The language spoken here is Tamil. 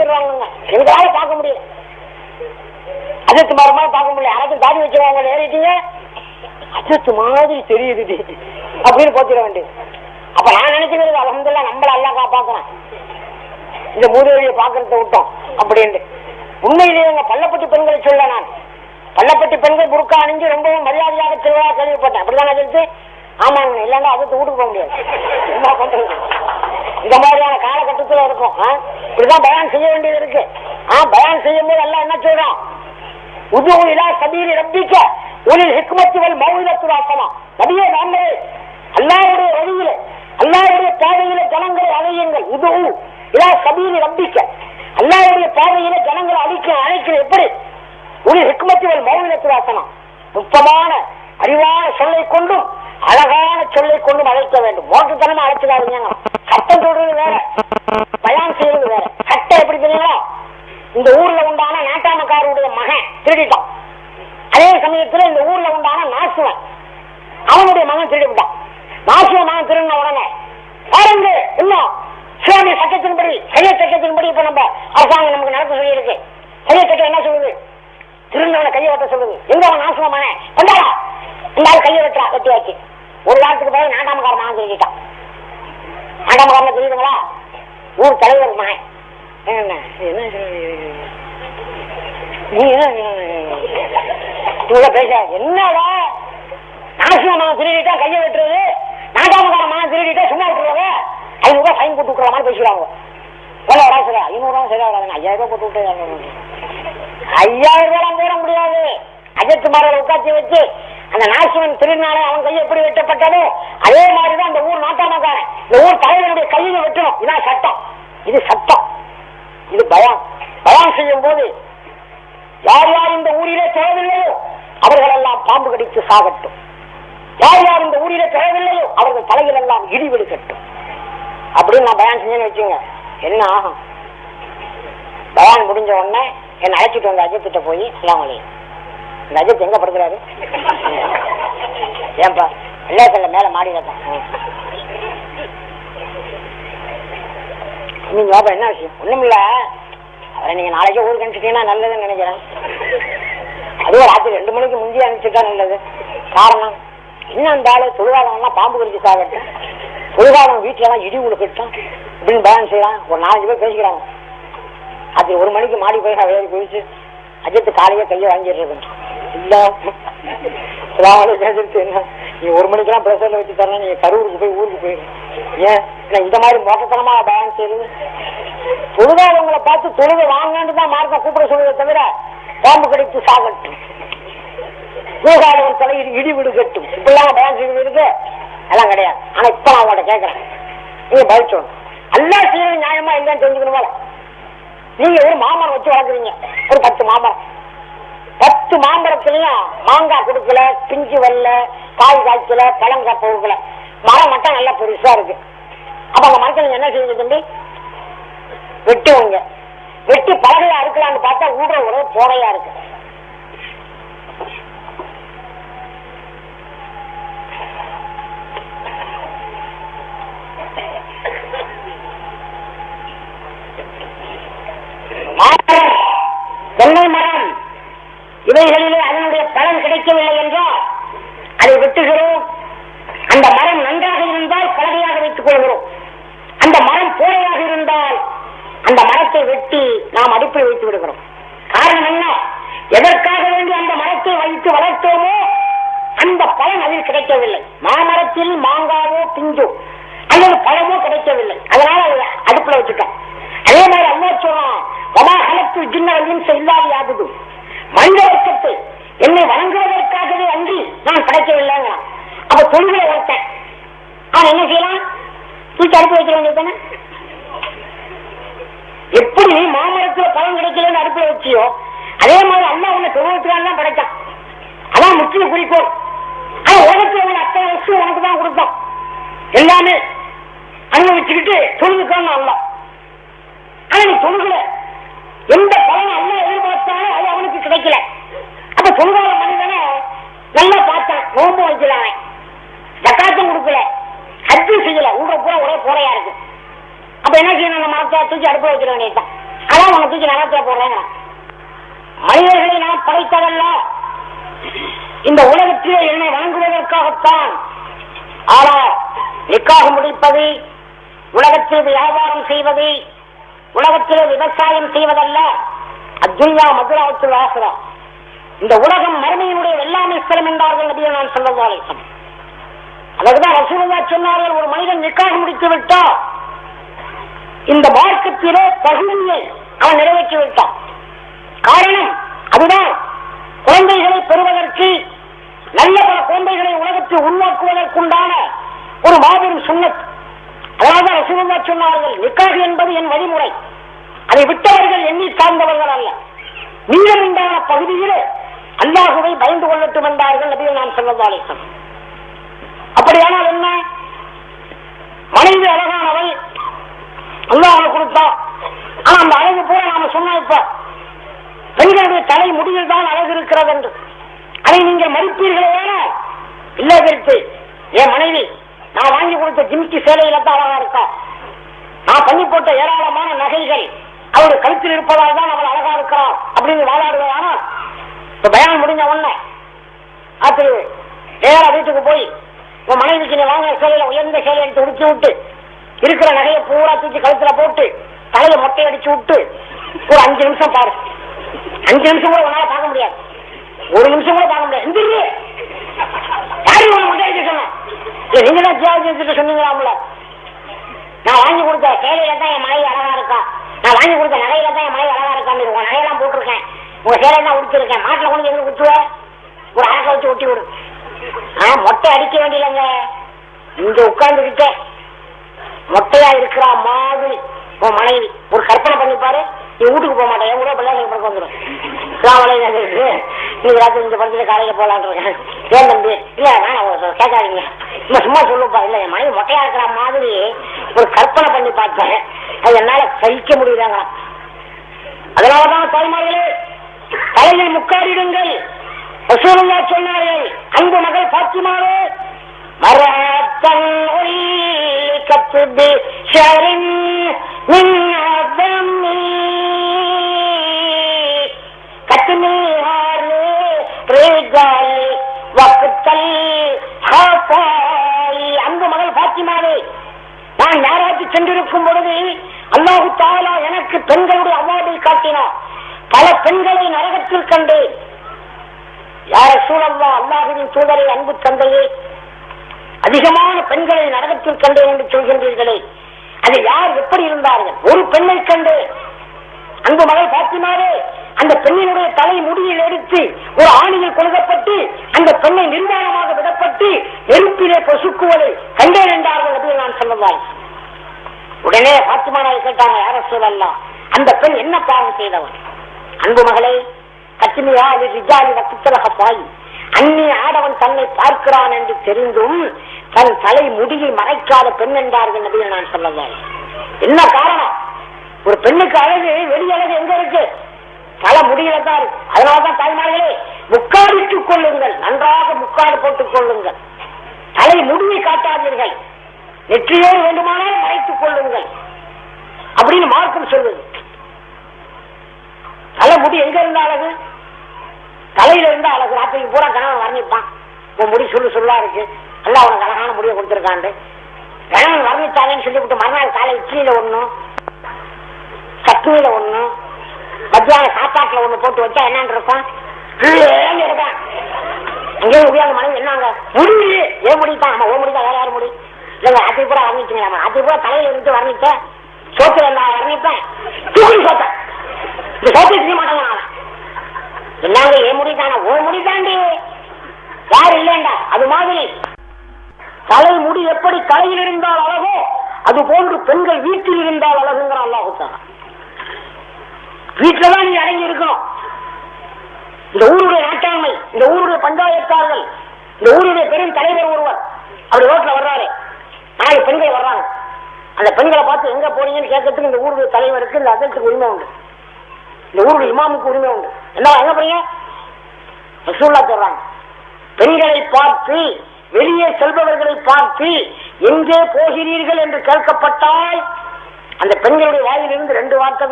எங்களால பார்க்க முடியல. அஜித் மாதிரி பார்க்க முடியல. யாராச்சும் தாடி வச்சிருவாங்க ஏறிட்டீங்க அஜத்து மாதிரி தெரியுது அப்படின்னு போத்திட வேண்டியது. அப்ப நான் நினைச்சுக்கிறது அலமதுல்லா நம்மள எல்லாம் காப்பாக்குறேன் இந்த மூதேவியை பாக்குறத விட்டோம் அப்படின்ட்டு. உண்மையிலேயே எங்க பள்ளப்பட்டி பெண்களை சொல்ல நான். பள்ளப்பட்டி பெண்கள் புருக்கா அணிஞ்சு ரொம்பவும் மரியாதையாக திருவிழா கேள்விப்பட்டேன். அப்படிதான் சொல்லிட்டு ஆமாங்க இல்லைன்னா அதுக்கு வீட்டுக்கு போக முடியாது. என்ன பண்றது இந்த மாதிரியான காலகட்டத்தில் இருக்கும் ஆ? இப்படிதான் பயன் செய்ய வேண்டியது இருக்கு. ஆ பயன் செய்யும் போது எல்லாம் என்ன சொல்றோம் உது இலா சபீரி ரப்பிக்க உலில் ஹிக்மத்துகள் வல் மௌலிதத்து நபியே நாமே அல்லாவுடைய வழியில அல்லாவுடைய பாதையில ஜனங்களை அழையுங்கள். உது இலா சபீரி ரப்பிக்க அல்லாவுடைய பாதையில ஜனங்களை அழிக்க அழைக்கிற எப்படி? உலில் ஹிக்மத்துகள் வல் மௌலிதத்து நுட்பமான அறிவான சொல்லை கொண்டும் அழகான சொல்லை கொண்டும் அழைக்க வேண்டும். மோட்டத்தனமா அழைச்சிடாதீங்க சட்டம் சொல்றது வேற. பயான் செய்யறது வேற. சட்டம் எப்படி தெரியுங்களா இந்த ஊர்ல உண்டான நாட்டாமக்காரருடைய மகன் திருடிட்டான். அதே சமயத்துல இந்த ஊர்ல உண்டான நாசுவன் அவனுடைய மகன் திருடிவிட்டான். நாசுவன் மகன் திருடின உடனே பாருங்க இன்னும் இஸ்லாமிய சட்டத்தின்படி சரிய சட்டத்தின்படி இப்ப நம்ம அரசாங்கம் நமக்கு நடத்த சொல்லியிருக்கு. இருக்கு சட்டம் என்ன சொல்லுது? திருநவனை கையை வெட்ட சொல்லுது. எங்க அவன் நாசுவன் மகன்? கொண்டாடா. இந்த ஆள் கையை வெட்டா வெட்டியாச்சு. ஒரு வாரத்துக்கு பிறகு நாட்டாமக்கார மகன் திருடிட்டான். நாட்டாமக்காரன் புரியுதுங்களா ஊர் தலைவர் மகன் என்ன நீ என்ன பேச என்னடா? நாசிமா மகன் திருடிட்டா கையை வெட்டுறது? நாட்டாமக்கார மகன் திருடிட்டா சும்மா விட்டுருவாங்க ஐநூறு ரூபாய் சைன் போட்டு விட்டுறலாமான்னு பேசுறாங்க எவ்வளோ வரா சார் ஐநூறு ரூபா சரியா வராதுங்க ஐயாயிரம் ரூபாய் போட்டு விட்டு ஐயாயிரம் ரூபாய் போட முடியாது. அஜத்து மாரை உட்காட்சி வச்சு அந்த நாசிவன் திருநாளை அவன் கையை எப்படி வெட்டப்பட்டதோ அதே மாதிரிதான் அந்த ஊர் நாட்டாமக்காரன். இந்த ஊர் தலைவனுடைய கையை வெட்டணும். இதான் சட்டம். இது சட்டம். இது பயம். பயம் செய்யும் போது யார் யார் இந்த ஊரிலே தொழவில்லையோ அவர்கள் எல்லாம் பாம்பு கடித்து சாகட்டும். யார் யார் இந்த ஊரிலே தொழவில்லையோ அவர்கள் தலையில் எல்லாம் இடி விழுக்கட்டும் அப்படின்னு நான் பயான் செஞ்சேன்னு வச்சுங்க என்ன ஆகும்? பயான் முடிஞ்ச உடனே என்னை அழைச்சிட்டு வந்த அஜித்திட்ட போய் எல்லாம் இந்த நஜித் எங்க படுக்கிறாரு? ஏன்பா வெள்ளையக்கல்ல மேல மாடியில தான் நீங்க பாப்பா என்ன விஷயம்? ஒண்ணுமில்ல. அவரை நீங்க நாளைக்கே ஊருக்கு அனுப்பிச்சிட்டீங்கன்னா நல்லதுன்னு நினைக்கிறேன். அதுவும் ராத்திரி ரெண்டு மணிக்கு முந்தைய அனுப்பிச்சுட்டா நல்லது. காரணம் இன்னும் அந்த ஆளு பாம்பு கடிச்சு சாகட்டும் தொழிலாளர் வீட்டிலலாம் இடி உழுக்கட்டும் இப்படின்னு பயன் செய்யலாம் ஒரு நாலஞ்சு பேர் பேசிக்கிறாங்க. அது ஒரு மணிக்கு மாடி போய் நான் வேறு போயிடுச்சு அஜித்து காலையே கையை வாங்கிடுறதுன்னு சுதாமலை என்ன நீ ஒரு மணிக்கெல்லாம் பிரசரில் வச்சு தரலாம் நீங்க கரூருக்கு போய் ஊருக்கு போயிடு ஏன்? இந்த மாதிரி மோசத்தனமா பயன் செய்யுது தொழுதாதவங்களை பார்த்து தொழுகை வாங்கன்னு தான் மார்க்க கூப்பிட சொல்லுவதை தவிர பாம்பு கடித்து சாகட்டும். பூகாதவன் தலையில் இடி விடுகட்டும் இப்படிலாம் பயன் செய்வது இருக்கு அதெல்லாம் கிடையாது. ஆனா இப்ப நான் உங்கள்ட்ட கேட்கறேன். நீங்க பதில் சொல்லணும் எல்லா செய்யறது நியாயமா இல்லைன்னு தெரிஞ்சுக்கணுமா? நீங்க ஒரு மாமரம் வச்சு வளர்க்குறீங்க. ஒரு பத்து மாமரம். பத்து மாம்பழத்துலயும் மாங்காய் கொடுக்கல பிஞ்சு வரல காய் காய்ச்சல பழம் போகல. மரம் மட்டும் நல்லா பெருசா இருக்கு. அப்ப அந்த மரத்தை நீங்க என்ன செய்யுங்க தம்பி? வெட்டுவீங்க வெட்டி பலகையா இருக்கலாம்னு பார்த்தா ஊடுற ஒரே போடையா இருக்கு. மாமரம் தென்னை மரம். இவைகளிலே அதனுடைய பலன் கிடைக்கவில்லை என்றால் அதை வெட்டுகிறோம். அந்த மரம் நன்றாக இருந்தால் பலகையாக வைத்துக் கொள்கிறோம். அந்த மரம் போலையாக இருந்தால் அந்த மரத்தை வெட்டி நாம் அடுப்பில் வைத்து விடுகிறோம். காரணம் என்ன? எதற்காக வேண்டி அந்த மரத்தை வைத்து வளர்த்தோமோ அந்த பலன் அதில் கிடைக்கவில்லை. மாமரத்தில் மாங்காவோ பிஞ்சோ அல்லது பழமோ கிடைக்கவில்லை. அதனால அதை அடுப்புல வச்சுட்டோம் அதே மாதிரி அம்மா சொல்றான் வமா கலத்து ஜின்னவர்கள் இல்லாத யாதுது மனித வர்க்கத்தை என்னை வணங்குவதற்காகவே அன்றி நான் கிடைக்கவில்லைங்க அப்ப தொழிலை வளர்த்தேன். அவன் என்ன செய்யலாம் தூக்கி அடுப்பு வைக்க வேண்டியது எப்படி மாமரத்துல பழம் கிடைக்கலன்னு அடுப்புல வச்சியோ அதே மாதிரி அண்ணா உன்னை தொழிலுக்கான தான் படைச்சான். அதான் முக்கிய குறிக்கோள். ஆனா உலகத்துல உள்ள அத்தனை வருஷம் உனக்கு தான் கொடுத்தோம். எல்லாமே அனுபவிச்சுக்கிட்டு தொழுதுக்கான அல்ல ஆனா நீ தொழுகல. எந்த கிடைக்கல. அப்ப தொழுகாத மனிதனை நல்லா பார்த்தான் நோம்பு வைக்கல அவன். ஜக்காத்தும் கொடுக்கல. ஹஜ்ஜு செய்யல. ஊட பூரா ஒரே போறையா இருக்கு. அப்ப என்ன செய்யணும்? அந்த மரத்தை தூக்கி அடுப்பு வைக்கிற வேண்டியதுதான். அதான் தூக்கி நகரத்துல போடுறேங்க மனிதர்களை நான் படைத்ததல்ல. இந்த உலகத்திலே என்னை வணங்குவதற்காகத்தான். ஆனால் நிக்காக முடிப்பது உலகத்தில் வியாபாரம் செய்வது உலகத்திலே விவசாயம் செய்வதல்ல. அத்துன்யா மதுராவுக்குள் ஆசிரா இந்த உலகம் மறுமையினுடைய வெள்ளாமை ஸ்தலம் என்றார்கள் நபியை நான் சொல்லவாலேசம் அதுதான் ரசூலுல்லா சொன்னார்கள் ஒரு மனிதன் நிக்காக முடித்து விட்டா இந்த மார்க்கத்திலே தகுதியை அவன் நிறைவேற்றி விட்டான். காரணம் அதுதான். குழந்தைகளை பெறுவதற்கு நல்ல பல குழந்தைகளை உலகத்தில் உருவாக்குவதற்குண்டான ஒரு மாபெரும் சுண்ணத். அதனால்தான் ரசூலுல்லா சொன்னார்கள் நிக்காக என்பது என் வழிமுறை. அதை விட்டவர்கள் எண்ணி சார்ந்தவர்கள் அல்ல. மீதம் பகுதியிலே அல்லாஹுவை பயந்து கொள்ளட்டும் என்றார்கள் அப்படின்னு நான் சொல்லவாலேசன் அப்படியானால் என்ன? மனைவி அழகானவள் அல்லாஹ் கொடுத்தா ஆனா அந்த அழகு பூரா நாம சொன்ன இப்ப பெண்களுடைய தலை முடிவில் தான் அழகு இருக்கிறது என்று. அதை நீங்கள் மறுப்பீர்களே வேற இல்லை கருத்து என் மனைவி நான் வாங்கி கொடுத்த ஜிமிக்கி சேலையில தான் அழகா இருக்கா? நான் பண்ணி போட்ட ஏராளமான நகைகள் அவர் கழுத்தில் இருப்பதால் தான் அவள் அழகா இருக்கிறார் அப்படின்னு வாழாடுவதானா இப்ப பயான் முடிஞ்ச உடனே அது நேரா வீட்டுக்கு போய் உன் மனைவிக்கு நீ வாங்கின சேலையில உயர்ந்த சேலை எடுத்து உடுத்தி விட்டு இருக்கிற நகையை பூரா தூக்கி கழுத்துல போட்டு தலையை மொட்டை அடிச்சு விட்டு ஒரு அஞ்சு நிமிஷம் பாரு. அஞ்சு நிமிஷம் கூட உன்னால பார்க்க முடியாது. ஒரு நிமிஷம் கூட பார்க்க முடியாது. எந்திரி. யாரு உன்னை மொட்டை அடிக்க சொன்னா? நீங்க தான் தியாகம் சொன்னீங்களா நான் வாங்கி கொடுத்த சேலையில தான் என் மனைவி அழகா இருக்கான் நான் வாங்கி கொடுத்த நகையில தான் என் மனைவி அழகா இருக்கான்னு உங்க நகையெல்லாம் போட்டிருக்கேன். உங்க சேலை தான் உடிச்சிருக்கேன் மாட்டில் கொண்டு எங்க குத்துவ? ஒரு அழகை வச்சு ஒட்டி விடு. ஆ மொட்டை அடிக்க வேண்டியலங்க இங்க உட்கார்ந்துகிட்ட மொட்டையா இருக்கிற மாதிரி உன் மனைவி. ஒரு கற்பனை பண்ணிப்பாரு. நீ வீட்டுக்கு போக மாட்டேன். என் கூட பிள்ளைங்க படுக்க வந்துடும் நீ ராத்திரி இந்த படத்துல காலையில போலான் இருக்கேன் ஏன் தம்பி? இல்ல வேணாம் கேட்காதீங்க. சும்மா சும்மா சொல்லுப்பா. இல்ல என் மனைவி மொட்டையா இருக்கிற மாதிரி ஒரு கற்பனை பண்ணி பார்த்தேன் அது என்னால சகிக்க முடியுதாங்க அதனாலதான் தாய்மார்களே தலையில் முக்காடிடுங்கள். ரசூலுல்லா சொன்னார்கள் அன்பு மகள் பாத்திமாவே மரத்தன் ஒளி கத்துது ஷரின் அன்பு மகள் பாத்திமாவே நான் யாராச்சு சென்றிருக்கும் பொழுது அல்லாஹு தாலா எனக்கு பெண்களுடைய அவார்டை காட்டினார். பல பெண்களை நரகத்தில் கண்டேன். யார சூழல்லா அல்லாஹுவின் தூதரை அன்பு தந்தையே அதிகமான பெண்களை நரகத்தில் கண்டேன் என்று சொல்கின்றீர்களே. அது யார் எப்படி இருந்தார்கள்? ஒரு பெண்ணை கண்டு. அன்பு மகள் பாத்திமாவே அந்த பெண்ணினுடைய தலை முடியில் எடுத்து ஒரு ஆணியில் கொழுகப்பட்டு அந்த பெண்ணை நிர்வாணமாக விடப்பட்டு நெருப்பிலே பொசுக்குவதை கண்டேன் என்றார்கள் அப்படின்னு நான் சொல்லுவாய் உடனே பாத்திமாவை கேட்டாங்க யார சூழல்லாம் அந்த பெண் என்ன பாவம் செய்தவன் அன்பு மகளை கத்திமியா அது ரிஜாலி வக்குத்தலக பாய். அந்நி ஆடவன் தன்னை பார்க்கிறான் என்று தெரிந்தும் தன் தலை முடியை மறைக்காத பெண் என்றார்கள் நபிகள் நான் சொல்லவாய் என்ன காரணம்? ஒரு பெண்ணுக்கு அழகு வெளியழகு எங்க இருக்கு? தலை முடியில தான் இருக்கு. அதனாலதான் தாய்மார்களே முக்காடிட்டுக் கொள்ளுங்கள். நன்றாக முக்காடு போட்டுக் கொள்ளுங்கள். தலை முடியை காட்டாதீர்கள். நெற்றியோடு வேண்டுமானால் மறைத்துக் கொள்ளுங்கள். அப்படின்னு மார்க்கம் சொல்லுது. தலை முடி எங்க இருந்தாலும் அழகு தலையில இருந்து அழகு ராத்திரிக்கு பூரா கணவன் வர்ணிப்பான். உன் முடி சொல்லு சொல்லா இருக்கு. எல்லாம் உனக்கு அழகான முடியை கொடுத்துருக்காண்டு கணவன் வர்ணித்தாலேன்னு சொல்லிவிட்டு மறுநாள் காலை இட்லியில ஒண்ணும் சட்னியில ஒண்ணு மத்தியானம் சாப்பாட்டுல ஒண்ணு போட்டு வச்சா என்னன்னு இருக்கும்? இருக்கான். அங்கேயும் முடியாத மனைவி என்னங்க? முடி! ஏன் முடித்தான் ஆமா ஓ முடிதான் வேற யாரும் முடி? இல்லைங்க அத்தி பூரா வர்ணிச்சுங்களாமா அத்தி பூரா தலையில இருந்து வர்ணிச்சேன் சோத்துல நான் வர்ணிப்பேன். தூக்கி சோத்தேன் இந்த சோத்தை செய்ய மாட்டாங்க நான் என்னங்க ஏன் முடிதானா ஓ முடிதாண்டி யார் இல்லைண்டா அது மாதிரி. தலை முடி எப்படி தலையில் இருந்தால் அழகோ அது போன்று பெண்கள் வீட்டில் இருந்தால் அழகுங்கிற அல்லாஹுத்தாரா வீட்டுல தான் நீ அடங்கி இருக்கணும். இந்த ஊருடைய நாட்டாண்மை இந்த ஊருடைய பஞ்சாயத்தார்கள் இந்த ஊருடைய பெரும் தலைவர் ஒருவர் அவர் ரோட்ல வர்றாரு. நாலு பெண்கள் வர்றாங்க. அந்த பெண்களை பார்த்து எங்க போறீங்கன்னு கேட்கறதுக்கு இந்த ஊருடைய தலைவருக்கு இந்த அதற்கு உரிமை உண்டு. இந்த ஊருடைய இமாமுக்கு உரிமை உண்டு. என்ன எங்க போறீங்க? ரசூல்லா சொல்றாங்க. பெண்களை பார்த்து வெளியே செல்பவர்களை பார்த்து எங்கே போகிறீர்கள் என்று கேட்கப்பட்டால் அந்த பெண்களுடைய வாயிலிருந்து ரெண்டு வார்த்தை